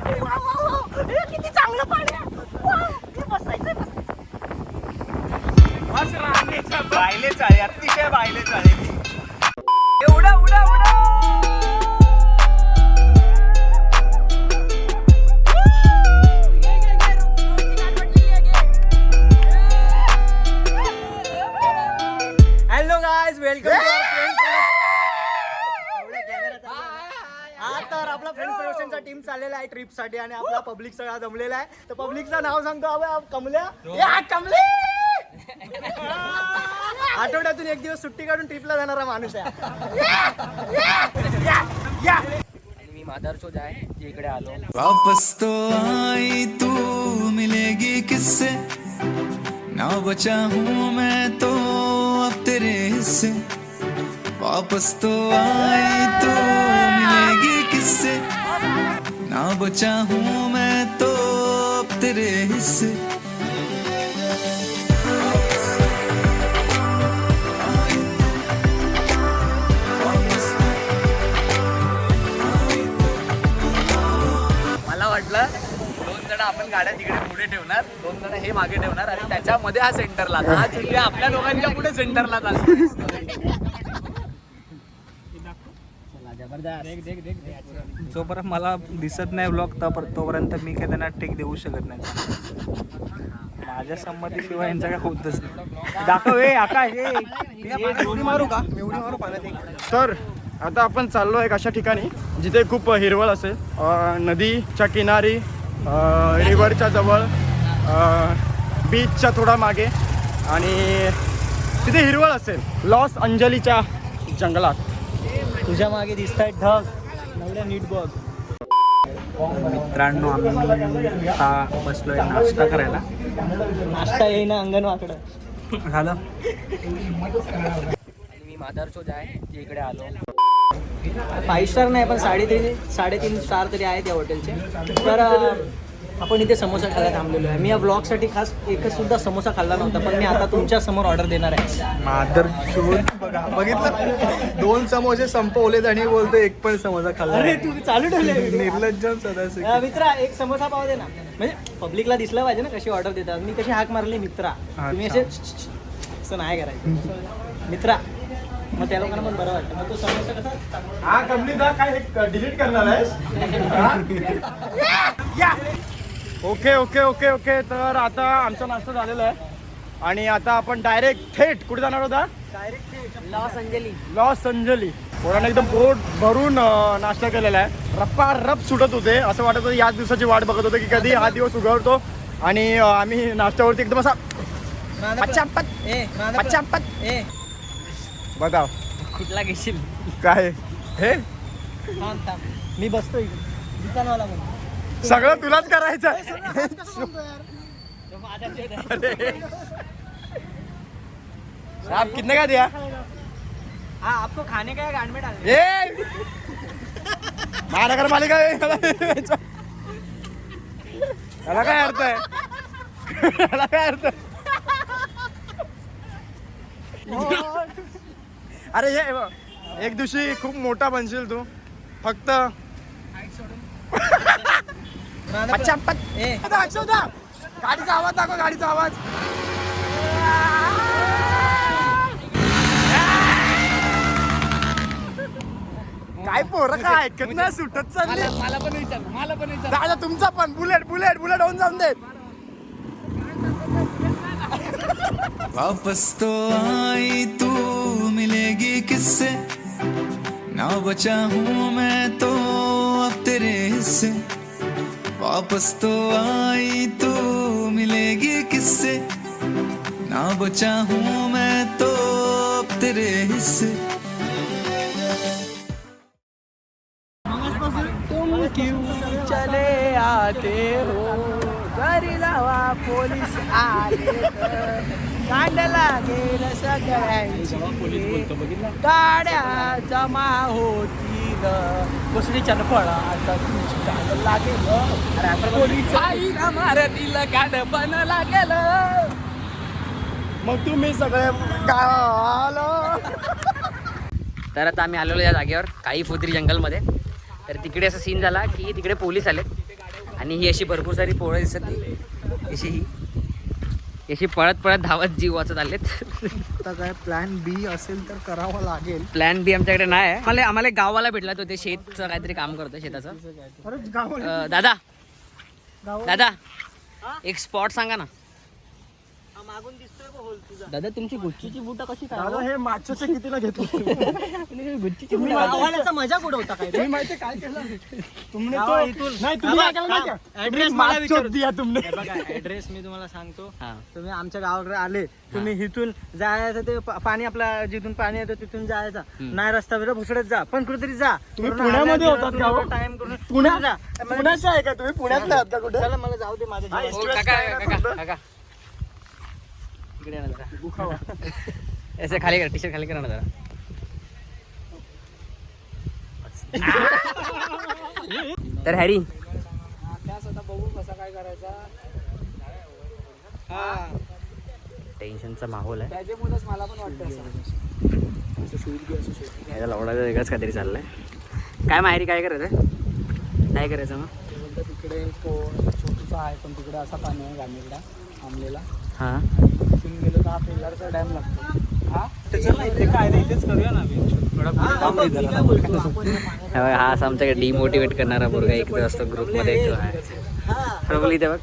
किती चांगलं पाणी आहे. बायले चाळे अतिशय बायले चाळे एवढा उडा उडा टीम चाललेला आहे ट्रिपसाठी आणि आपला पब्लिक सगळा जमलेला आहे. तर पब्लिकचं नाव सांगतो अबे, कमल्या. कमले! आठवड्यातून एक दिवस सुट्टी काढून ट्रिपला जाणारा माणूस आहे. मी माधर चोज आहे इकडे आलो. वापस तो आई तू मिलेगी किससे? ना बचा हूँ मैं तो अब तेरे हिस्से। वापस तो आई तू मिलेगी किससे? ना बचा हूँ मैं तो तेरे हिस्से। मला वाटलं दोन जण आपण गाड्या तिकडे पुढे ठेवणार दोन जण हे मागे ठेवणार आणि त्याच्यामध्ये हा सेंटरला. हा चिल्ले आपल्या दोघांच्या पुढे सेंटरला चालतो जोपर्यंत मला दिसत नाही ब्लॉग तोपर्यंत मी काय त्यांना टेक देऊ शकत नाही. माझ्या संमतीशिवाय यांचं काय होतच नाही. दाखव ए आकाश ए एवढी मारू का? एवढी मारू पाण्यात तर आता आपण चाललो आहे अशा ठिकाणी जिथे खूप हिरवळ असेल. नदीच्या किनारी रिव्हरच्या जवळ बीचच्या थोडा मागे आणि तिथे हिरवळ असेल. लॉस अंजलीच्या जंगलात. तुझ्या मागे दिसत आहेत ढग. नवऱ्या नीट बघ. मित्रांनो आम्ही आता बसलोय नाश्ता करायला. नाश्ता येईना अंगण वाकडं झालं मी माधर चोज आहे जे इकडे आलो. फाईव्ह स्टार नाही पण साडेतीन साडेतीन स्टार तरी आहेत या हॉटेलचे तर आपण इथे समोसा खायला थांबलेलो आहे. मी या ब्लॉगसाठी खास एकच सुद्धा समोसा खाल्ला नव्हता पण मी आता तुमच्यासमोर ऑर्डर देणार आहे. मादर बघा बघितलं? दोन समोसे संपवलेत आणि बोलतो एक पण समोसा खाल्ला अरे तुम्ही चालू ठेवले निर्लज्जम सदाशिव. अं, मित्रा एक समोसा पाव दे ना. म्हणजे पब्लिकला दिसलं पाहिजे ना कशी ऑर्डर देतात. मी कशी हाक मारली मित्रा? तुम्ही असे असं नाही करायचं. मित्रा मग त्या लोकांना पण बरं वाटतं. मग तो समोसा कसा? हा कंप्लीट काय डिलीट करणार आहेस? Okay okay okay okay. तर आता आमचा नाश्ता झालेला आहे. आणि आता आपण डायरेक्ट थेट कुठे जाणार होता लॉस अंजली. लॉस अंजली. पोराने एकदम पोट भरून नाश्ता केलेला आहे. रप्पा रप सुटत होते. असं वाटत होतं याच दिवसाची वाट बघत होतो की कधी हा दिवस उगवतो. आणि आम्ही नाश्त्यावरती एकदम असा बताव कुठला घेशील? काय? हे? मी बसतो इकडे. दुकानवाला सगळं तुलाच करायचं. आप कितने का दिया? हाँ आपको खाने का है गांड में डालने ए. महानगर पालिका याला काय अर्थ आहे याला काय अर्थ आहे? अरे हे बघ, एक दिवशी खूप मोठा बनशील तू. फक्त गाडीचा आवाज दाखव गाडीचा आवाज. काय पोरं काय ऐकत नाही सुटत चालली. मला पण विचार मला पण विचार. दादा तुमचा पण. बुलेट बुलेट बुलेट होऊन जाऊन देत वापस तो आई तू मिलेगी किससे? ना बचा हूँ मैं तो अब तेरे हिस्से। वापस तो आई तू मिलेगी किससे? ना बचा हूँ मैं तो तेरे हिस्से। तुम क्यों चले आते हो? घरी जावा पोलीस कांड लागेल सगळ्यांची गाड्या जमा होतील बसली चनफळा आता तुमची कांड लागेल आईला मारतील कांड पण लागेल. मग तुम्ही सगळे तर आता आम्ही आलेलो या जागेवर काही फोत्री जंगलमध्ये. तर तिकडे असा सीन झाला की तिकडे पोलीस आले. आणि ही अशी भरपूर सारी पोळं दिसत अशी ही. अशी पळत पळत धावत जीव वाचत आलेत. आता काय प्लॅन बी असेल तर करावा लागेल. प्लॅन बी आमच्याकडे नाही आहे. आम्हाला आम्हाला एक गावाला भेटला तो ते शेतचं काहीतरी काम करतो शेताचं. अं, दादा. दादा एक स्पॉट सांगा ना. मागून दिसतोय होल तुझा. दादा तुमची गुच्चीची बुटा कशी दादा हे मागच्या कितीला घेतलं तुम्ही? आव्हानाचा मजा कुठं होता काय? तुम्ही माहिती काय केलं? तुमने गावा तो इथून. नाही तुम्ही काय केलं? Address तुम्ही मला विचारू. दिया तुमने. बघा ऍड्रेस मी तुम्हाला सांगतो. तुम्ही आमच्या गावाकडे आले तुम्ही इथून जायचं ते पाणी आपला जिथून पाणी येतं तिथून जायचं. नाही रस्ता बिरा भुसडत जा पण कुठेतरी जा. तुम्ही पुण्यामध्ये होतात का हो? टाइम करून पुण्यात जा. पुण्याचे आहे का तुम्ही? पुण्यातले आहात का कुठे? चला मला जाऊ दे माझ्या हा, जीवाला. हो, Stress काका काय ना काका फक्त? काका इकडे जरा. ऐसे खाली करा टी शर्ट खाली करा ना जरा. तर हॅरी. टेन्शनचा माहोल आहे. याला लवडाचं वेगळंच काहीतरी चाललंय. काय माहेरी काय करायचं? काय करायचं मग? तिकडे छोटूचा आहे पण तिकडे असा पाणी आहे गाणीकडा आमलेला. हां. तिथून गेलो तर हा पेल्लारचा डॅम लागतो. हा? इथे काय नाही करूया ना आमच्याकडे डिमोटिवेट करणारा मुलगा एक असतो ग्रुपमध्ये एक तो आहे हा, प्रबल इथे बघ.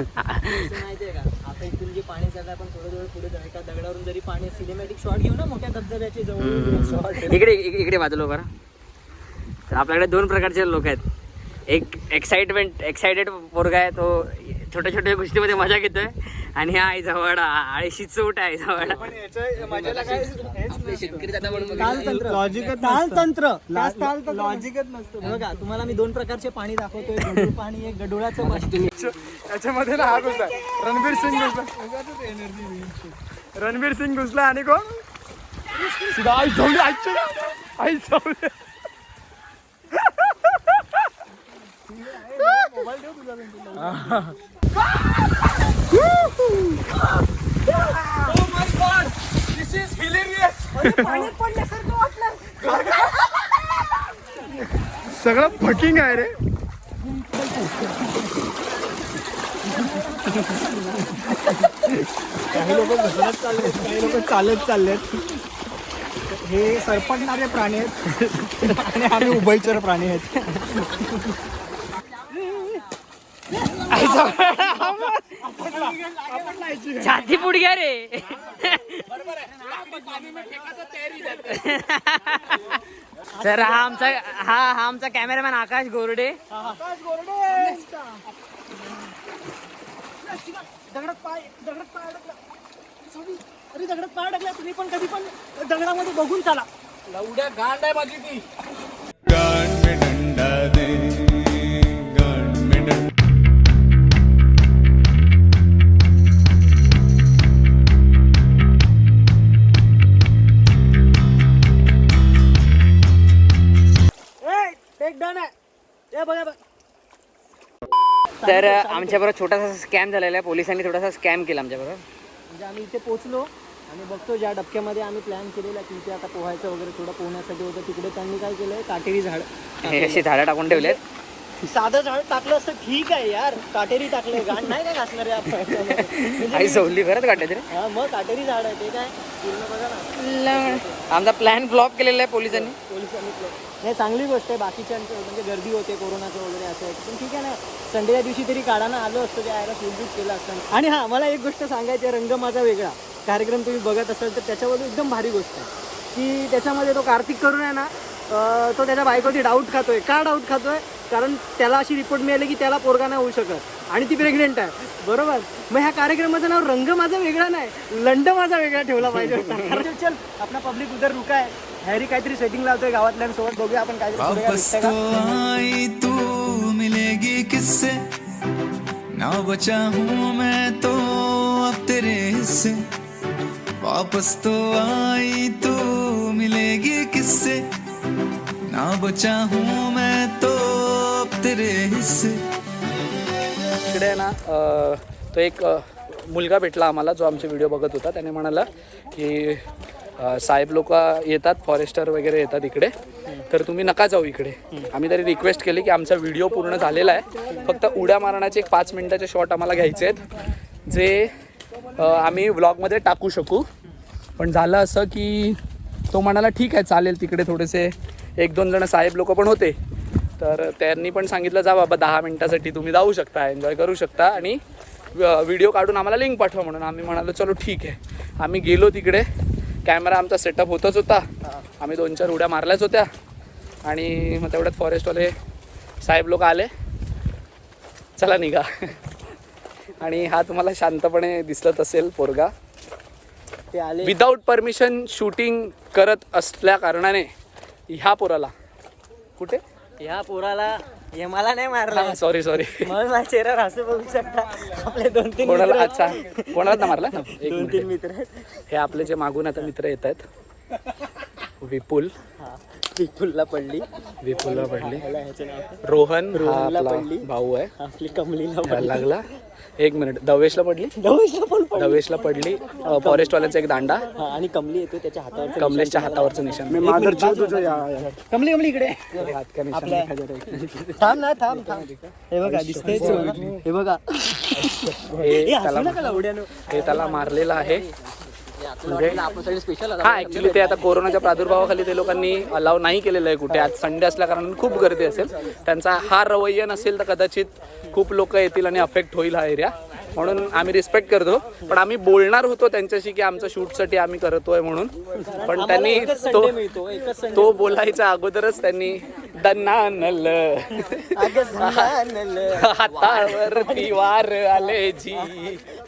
आता इथून जे पाणी आपण थोडं थोडं पुढे जाऊ एका दगडावरून जरी पाणी सिनेमॅटिक शॉट घेऊ ना मोठ्या धबधब्याचे जवळ. इकडे इकडे बाजूला उभा राहा. तर आपल्याकडे दोन प्रकारचे लोक आहेत. एक एक्साइटमेंट एक्साइटेड पोरगा आहे तो छोट्या छोट्या गोष्टीमध्ये मजा घेतोय. आणि हा आई जवळ आळशी चोट आहे लॉजिकच नसतं. बघा तुम्हाला मी दोन प्रकारचे पाणी दाखवतोय. गढूळ पाणी एक गडोळाचं पाणी. याच्यामध्ये ना हा घुसला रणवीर सिंग घुसला. रणवीर सिंग घुसला आणि कोण? सीधा आई आई जाऊन सगळं फकिंग आहे रे. काही लोक घसरत चालले काही लोक चालत चाललेत हे सरपटणारे प्राणी आहेत आणि आम्ही उभयचर प्राणी आहेत. छाती पुढ घ्या रे. तर हा आमचा हा हा आमचा कॅमेरामॅन आकाश गोरडे. दगडात पाय दगडात पाय अडकला. Sorry. अरे दगडात पाय अडकला तुम्ही पण कधी पण दगडामध्ये बघून चाला. गान में डंडा तर आमच्याबरोबर छोटासा स्कॅम झालेला आहे. पोलिसांनी थोडासा स्कॅम केला आमच्याबरोबर म्हणजे आम्ही इथे पोहोचलो आणि बघतो ज्या डबक्यामध्ये आम्ही प्लॅन केलेला की इथे आता पोहायचं वगैरे थोडं पोहण्यासाठी होतं. तिकडे त्यांनी काय केलंय? काटेरी झाड. अशी झाडं टाकून ठेवलेत. साधं झाड टाकलं असतं ठीक आहे यार. काटेरी टाकलंय गाण नाही काय घासणार आहे आपण? आई सवली खरंच काढले तरी हा मग काटेरी झाड आहे ते काय पूर्ण बघा ना. आमचा प्लॅन फ्लॉप केलेला आहे पोलिसांनी. पोलिसांनी केलं. नाही चांगली गोष्ट आहे बाकीच्यांचं म्हणजे गर्दी होते कोरोनाचं वगैरे असं आहे. पण ठीक आहे ना संडेच्या दिवशी तरी काढानं आलो असतो त्या यायला सेलिब्रेट केलं असतं. आणि हां मला एक गोष्ट सांगायची आहे रंग माझा वेगळा. कार्यक्रम तुम्ही बघत असाल तर त्याच्यामध्ये एकदम भारी गोष्ट आहे. की त्याच्यामध्ये तो कार्तिक करून आहे ना तो त्याच्या बायकोची डाऊट खातोय. का डाऊट खातोय? कारण त्याला अशी रिपोर्ट मिळाली की त्याला पोरगा नाही होऊ शकत. आणि ती प्रेग्नेंट आहे. बरोबर? मग ह्या कार्यक्रमाचं नाव रंग माझा वेगळा नाही लंड माझा वेगळा ठेवला पाहिजे होता. चल आपला पब्लिक उधर रुका आहे. हॅरी काहीतरी सेटिंग लावतोय गावातल्यांसोबत बघूया आपण काहीतरी पुढे काय वापस भेटतंय तो का? आई तू मिलेगी किससे? ना बचा हूँ मैं तो अब तेरे हिस्से। वापस तो आई तू मिलेगी किससे? ना बचा हूँ मैं तो अब तेरे हिस्से। आहे ना तो एक मुलगा भेटला आम्हाला जो आमचे व्हिडिओ बघत होता. त्याने म्हणाला की साहेब लोक येतात फॉरेस्टर वगैरे येतात इकडे. तर तुम्ही नका जाऊ इकडे. आम्ही तरी रिक्वेस्ट केली की आमचा व्हिडिओ पूर्ण झालेला आहे. फक्त उड्या मारण्याचे एक पाच मिनिटाचे शॉट आम्हाला घ्यायचे आहेत. जे आम्ही व्लॉगमध्ये टाकू शकू. पण झालं असं की तो म्हणाला ठीक आहे चालेल तिकडे थोडेसे एक दोन जण साहेब लोक पण होते. तर त्यांनी पण सांगितलं जा बाबा दहा मिनटासाठी तुम्ही जाऊ शकता एन्जॉय करू शकता आणि व्हिडिओ काढून आम्हाला लिंक पाठवा. म्हणून आम्ही म्हणालो चलो ठीक आहे. आम्ही गेलो तिकडे. कॅमेरा आमचा सेटअप होतच होता. आम्ही दोन चार उड्या मारल्याच होत्या. आणि मग तेवढ्यात फॉरेस्टवाले साहेब लोक आले. चला निघा. आणि हा तुम्हाला शांतपणे दिसत असेल पोरगा. ते आले. विदाऊट परमिशन शूटिंग करत असल्या कारणाने ह्या पोराला. कुठे? ह्या पोराला हे मला नाही मारला. सॉरी सॉरी म्हणून माझ्या चेहऱ्यावर हसू बघू शकता. आपले दोन तीन कोणाला अच्छा कोणाला ना मारला? एक दोन तीन मित्र आहेत. हे आपले जे मागून आता मित्र येत आहेत विपुल पिपुलला पडली. विपुलला पडली. रोहन. हा रोहनला पडली. भाऊ आहे. आपली कमलीला लागला. एक मिनिट. दवेशला पडली? दवेशला पण पडली. दवेशला पडली. फॉरेस्टवाल्यांचा एक दांडा. हा, आणि कमली येतो त्याच्या हातावर कमलेशच्या हातावरचं निशाण. या. कमली कमली इकडे. थांब ना थांब थांब. हे बघा दिसतंय हे बघा. हे त्याला मारलेलं आहे. हा ऍक्च्युली ते आता कोरोनाच्या प्रादुर्भावाखाली ते लोकांनी अलाव नाही केलेलं आहे कुठे. आज संडे असल्या कारणाने खूप गर्दी असेल. त्यांचा हा रवैया नसेल तर कदाचित खूप लोक येतील आणि अफेक्ट होईल हा एरिया म्हणून आम्ही रिस्पेक्ट करतो. पण आम्ही बोलणार होतो त्यांच्याशी की आमच्या शूटसाठी आम्ही करतोय म्हणून. पण त्यांनी तो तो बोलायच्या अगोदरच त्यांनी दन्नानल. हातावरती वार आले जी.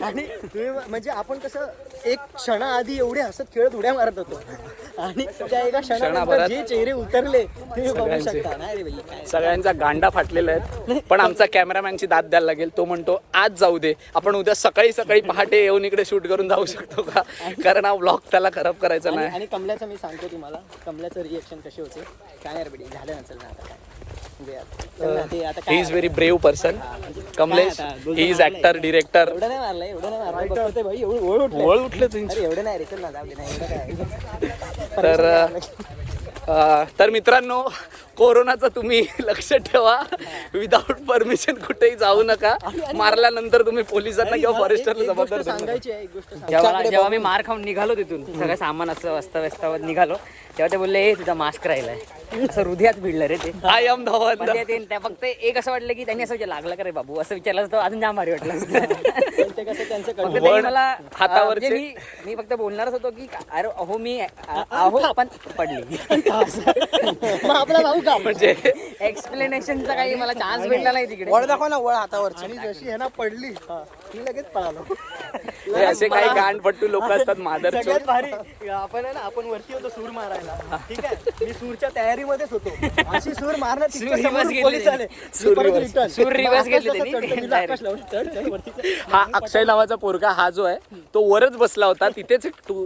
आणि तुम्ही म्हणजे आपण कसं एक क्षणाआधी एवढे हसत खेळत उड्या मारत होतो. आणि त्या एका क्षणाभरात जे चेहरे उतरले तुम्ही बघू सगळ्यांचे. शकता. नाही रे भाई काय? सगळ्यांचा गांडा फाटलेला आहेत पण आमचा कॅमेरामॅनची दाद द्यायला लागेल. तो म्हणतो आज जाऊ दे. आपण उद्या सकाळी सकाळी पहाटे येऊन इकडे शूट करून जाऊ शकतो का? कारण हा ब्लॉग त्याला खराब करायचा आणि नाही. आणि कमल्याचं मी सांगतो तुम्हाला. कमल्याचं रिएक्शन कसे होते? काय यार झालं नसेल ना आता काय? म्हणजे आता- चल ना, ते आता ही काय इज व्हेरी ब्रेव्ह पर्सन बोलतो ही इज. ऍक्टर डिरेक्टर एवढं नाही मारलंय एवढं नाही मारलंय. बघतो भाई एवढं ओळ उठलंय. वळ उठले तुमची अरे एवढं नाही रे चल ना जाऊ दे नाही एवढं काय तर अ, तर मित्रांनो कोरोनाचं तुम्ही लक्ष ठेवा. विदाऊट परमिशन कुठेही जाऊ नका. मारल्यानंतर तुम्ही पोलिसांना किंवा फॉरेस्टरला एक गोष्ट जबाबदार धरू नका. सांगायची आहे एक गोष्ट सांग- जेव्हा जेव्हा मी मार खाऊन निघालो तिथून सगळं सामान असं अस्ताव्यस्तावर निघालो. तेव्हा ते बोलले ए तुझा मास्क राहिलाय. असं हृदयात भिडलं रे ते. आय एम धवन ते- त्या फक्त एक असं वाटलं की त्यांनी असं विचारलं लागलं का रे बाबू? असं विचारलं असतं अजून जाम भारी वाटलं असतं. पण ते कसं त्यांचं फक्त कळलं. त्यांनी मला हातावरचे- म्हणजे मी मी फक्त बोलणारच होतो की अरे अहो मी अहो पण पडली. मग आपला भाऊ का म्हणजे? एक्सप्लेनेशनचा काही मला चान्स भेटला नाही तिकडे. वळ दाखव ना वळ हातावर आणि जशी ह्याना पडली. ती लगेच पळालो हे असे काही गांडपट्टू लोक असतात मादर सगळ्यात भारी आपण आहे ना आपण वरती होतो सूर मारायला ठीक आहे मी सूरच्या तयारीमध्येच होतो अशी सूर मारणार सूर reverse घेतली पोलीस त्यांनी. आले सूर मी परत reverse. return. सूर reverse आकाश घेतली जसं त्यांनी. चढतो, मी Direct. आकाश लावून चढ, चढ, वरती चढ. हा अक्षय नावाचा पोरगा हा जो आहे तो वरच बसला होता तिथेच एक टू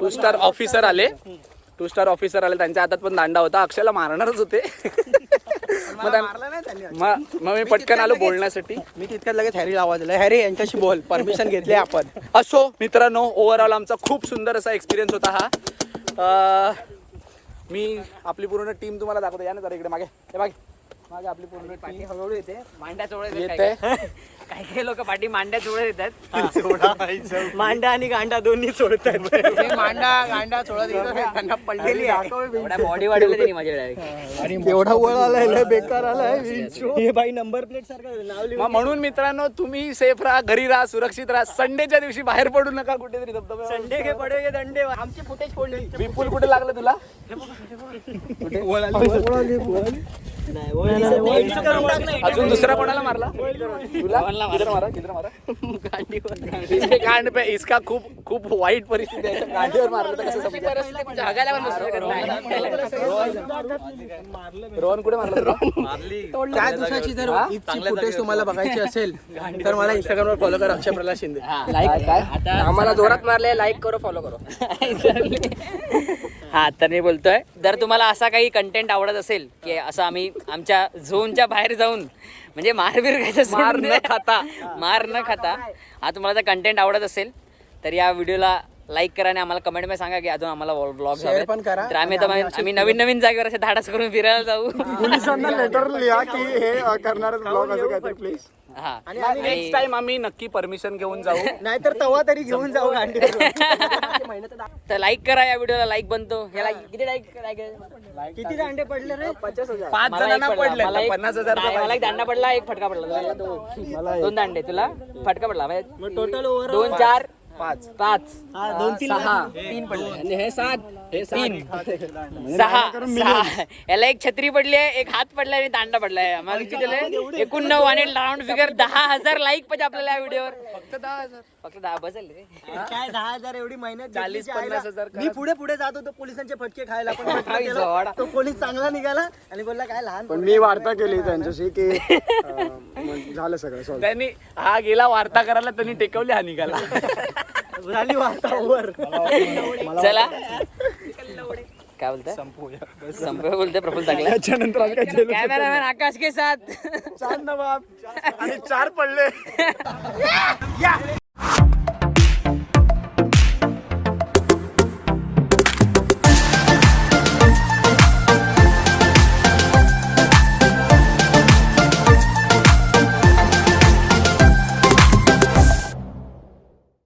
टू स्टार ऑफिसर आले टू स्टार ऑफिसर आले त्यांच्या हातात पण दांडा होता अक्षयला मारणारच होते मग त्या- मग मग मी पटकन आलो बोलण्यासाठी. मी तितक्यात लगेच हॅरी आवाज दिला हॅरी यांच्याशी बोल. परमिशन घेतली आपण. असो मित्रांनो ओव्हरऑल आमचा खूप सुंदर असा एक्सपिरियन्स होता हा. अं, मी आपली पूर्ण टीम तुम्हाला दाखवतो. या ना जरा इकडे मागे. हे मागे. मागे आपली पूर्ण टीम हळूहळू येते. मांड्या चोळत येत. काही काही लोक पाठी मांड्या चोळत येतात? मांडा आणि गांडा दोन्ही सोडतात मांडा गांडा चोळत त्यांना पडलेली बॉडी वाढवली त्यांनी माझ्या डायरेक्ट एवढा वळ आलाय लय बेकार आलाय. हे बाई नंबर प्लेट सारखं नाव लिहून मग म्हणून मित्रांनो तुम्ही सेफ राहा घरी राहा सुरक्षित राहा. संडेच्या दिवशी बाहेर पडू नका कुठेतरी धबधबा संडे के पडे दंडे आमचे फुटेज फोडले विपुल कुठे लागलं तुला? नाही वळ अजून दुसरा कोणाला मारला? तुला? किधर मारा किधर मारा. इसके कांड पे इसका खूप खूप वाईट परिस्थिती आहे. गांडीवर मारलं तर कसं समजेल? रोहन कुठे मारला? त्या दिवसाची जर फुटेज तुम्हाला बघायची असेल तर मला इंस्टाग्रामवर फॉलो करा अक्षय प्रल्हाद शिंदे. लाईक काय आम्हाला जोरात मारले लाईक करो फॉलो करो. हा तर मी बोलतोय जर तुम्हाला असा काही कंटेंट आवडत असेल की असं आम्ही आमच्या झोनच्या बाहेर जाऊन म्हणजे मारबीर खायचं मार सोडून न खाता. मार न खाता. हा तुम्हाला जर कंटेंट आवडत असेल तर या व्हिडिओला लाईक करा आणि आम्हाला कमेंटमध्ये सांगा की अजून आम्हाला ब्लॉग Share पण करा. तर आम्ही आता आम्ही नवीन नवीन जागेवर असे धाडस करून फिरायला जाऊ. पोलिसांना लेटर लिहा की हे अ, करणारच ब्लॉग असं काहीतरी प्लीज हा. आणि आम्ही नेक्स्ट टाइम आम्ही नक्की परमिशन घेऊन जाऊ. नाहीतर तवा तरी घेऊन जाऊ गांडी तर लाईक करा या व्हिडिओला लाईक बनतो. ह्याला किती लाईक किती दांडे पडले रे? पाच जणांना पडले. तर पन्नास हजार मला एक दांडा पडला एक फटका पडला. तुला दोन- दांडे तुला फटका पडला. म्हणजे टोटल ओव्हर दोन चार पाच. पाच. दोन तीन सहा. तीन पडले. हे सात. हे तीन. सहा. सहा. याला एक छत्री पडली आहे एक हात पडलाय आणि दांडा पडलाय. आम्हाला किती दिले? एकूण नऊ आणि राऊंड फिगर दहा हजार लाईक पाहिजे आपल्याला या व्हिडिओवर फक्त दहा हजार. फक्त दहा बसेल रे. काय दहा हजार एवढी मेहनत चाळीस, घेतली पन्नास. हजार मी पुढे पुढे जात होतो पोलिसांचे फटके खायला पण. तो पोलीस चांगला निघाला आणि बोलला काय लहान पण मी वार्ता केली त्यांच्याशी की झालं सगळं सॉल्व त्यांनी हा गेला वार्ता करायला त्यांनी टेकवली हा निघाला. झाली वार्ता ओव्हर चला. काय बोलताय? संपूया. बोलते प्रफुल टाकला त्याच्यानंतर आम्ही काय जेल कॅमेरामॅन आकाश के साथ. चार नवाब आणि चार पडले.